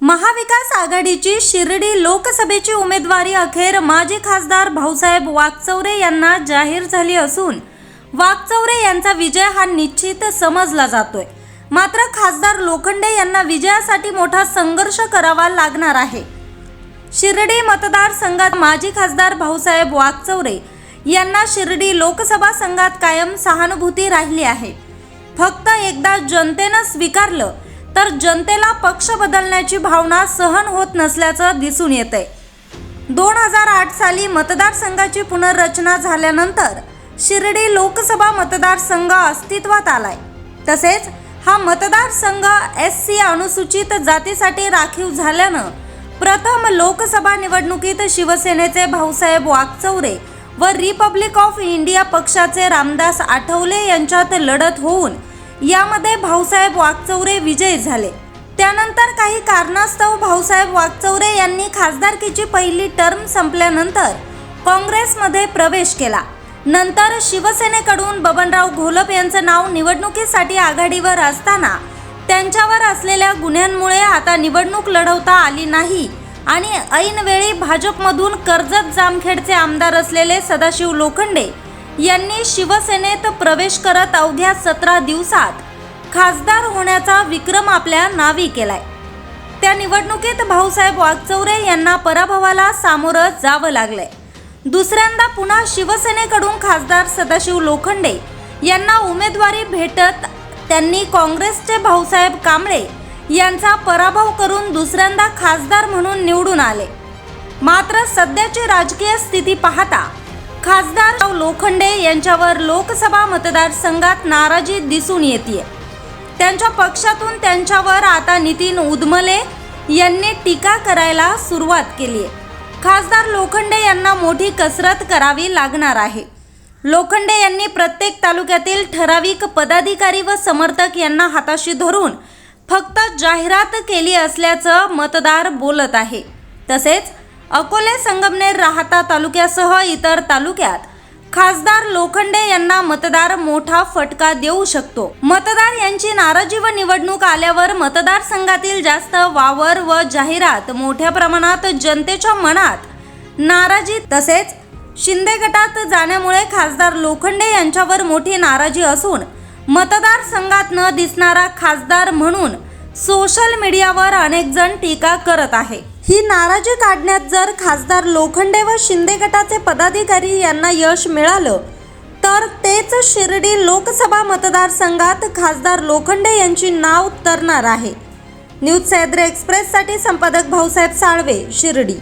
महाविकास आघाडीची शिर्डी लोकसभेची उमेदवारी अखेर माजी खासदार भाऊसाहेब वाकचौरे यांना जाहीर झाली असून वाकचौरे यांचा विजय हा निश्चित समजला जातोय. मात्र खासदार लोखंडे यांना विजयासाठी मोठा संघर्ष करावा लागणार आहे. शिर्डी मतदारसंघात माजी खासदार भाऊसाहेब वाकचौरे यांना शिर्डी लोकसभा संघात कायम सहानुभूती राहिली आहे. फक्त एकदा जनतेनं स्वीकारलं तर जनतेला पक्ष बदलण्याची भावना सहन होत नसल्याचं दिसून येतंय. दोन हजार आठ साली मतदारसंघाची पुनर्रचना झाल्यानंतर शिर्डी लोकसभा मतदारसंघ अस्तित्वात आलाय. तसेच हा मतदारसंघ एस सी अनुसूचित जातीसाठी राखीव झाल्यानं प्रथम लोकसभा निवडणुकीत शिवसेनेचे भाऊसाहेब वाकचौरे व रिपब्लिक ऑफ इंडिया पक्षाचे रामदास आठवले यांच्यात लढत होऊन यामध्ये भाऊसाहेब वाकचौरे विजयी झाले. त्यानंतर काही कारणास्तव भाऊसाहेब वाकचौरे यांनी खासदारकीची पहिली टर्म संपल्यानंतर काँग्रेसमध्ये प्रवेश केला. नंतर शिवसेनेकडून बबनराव घोलप यांचं नाव निवडणुकीसाठी आघाडीवर असताना त्यांच्यावर असलेल्या गुन्ह्यांमुळे आता निवडणूक लढवता आली नाही आणि ऐनवेळी भाजपमधून कर्जत जामखेडचे आमदार असलेले सदाशिव लोखंडे यांनी शिवसेनेत प्रवेश करत अवघ्या सतरा दिवसात खासदार होण्याचा विक्रम आपल्या नावी केलाय. त्या निवडणुकीत भाऊसाहेब वागचौरे यांना पराभवाला सामोरं जावं लागलंय. दुसऱ्यांदा पुन्हा शिवसेनेकडून खासदार सदाशिव लोखंडे यांना उमेदवारी भेटत त्यांनी काँग्रेसचे भाऊसाहेब कांबळे यांचा पराभव करून दुसऱ्यांदा खासदार म्हणून निवडून आले. मात्र सध्याची राजकीय स्थिती पाहता खासदार लोखंडे यांच्यावर लोकसभा मतदारसंघात नाराजी दिसून येते त्यांच्या पक्षातून त्यांच्यावर आता नितीन उदमले यांनी टीका करायला सुरुवात केली आहे खासदार लोखंडे यांना मोठी कसरत करावी लागणार आहे. लोखंडे यांनी प्रत्येक तालुक्यातील ठराविक पदाधिकारी व समर्थक यांना हाताशी धरून फक्त जाहिरात केली असल्याचं मतदार बोलत आहे. तसेच अकोले संगमनेर राहता तालुक्यासह इतर तालुक्यात खासदार लोखंडे यांना मतदार मोठा फटका देऊ शकतो. मतदार यांची नाराजी व निवडणूक आल्यावर मतदारसंघातील जास्त वावर व जाहिरात मोठ्या प्रमाणात जनतेच्या मनात नाराजी तसेच शिंदे गटात जाण्यामुळे खासदार लोखंडे यांच्यावर मोठी नाराजी असून मतदारसंघात न दिसणारा खासदार म्हणून सोशल मीडियावर अनेक जण टीका करत आहे. ही नाराजी काढण्यात जर खासदार लोखंडे व शिंदे गटाचे पदाधिकारी यांना यश मिळालं तर तेच शिर्डी लोकसभा मतदारसंघात खासदार लोखंडे यांची नाव तरणार आहे. न्यूज सह्याद्री एक्सप्रेससाठी संपादक भाऊसाहेब साळवे शिर्डी.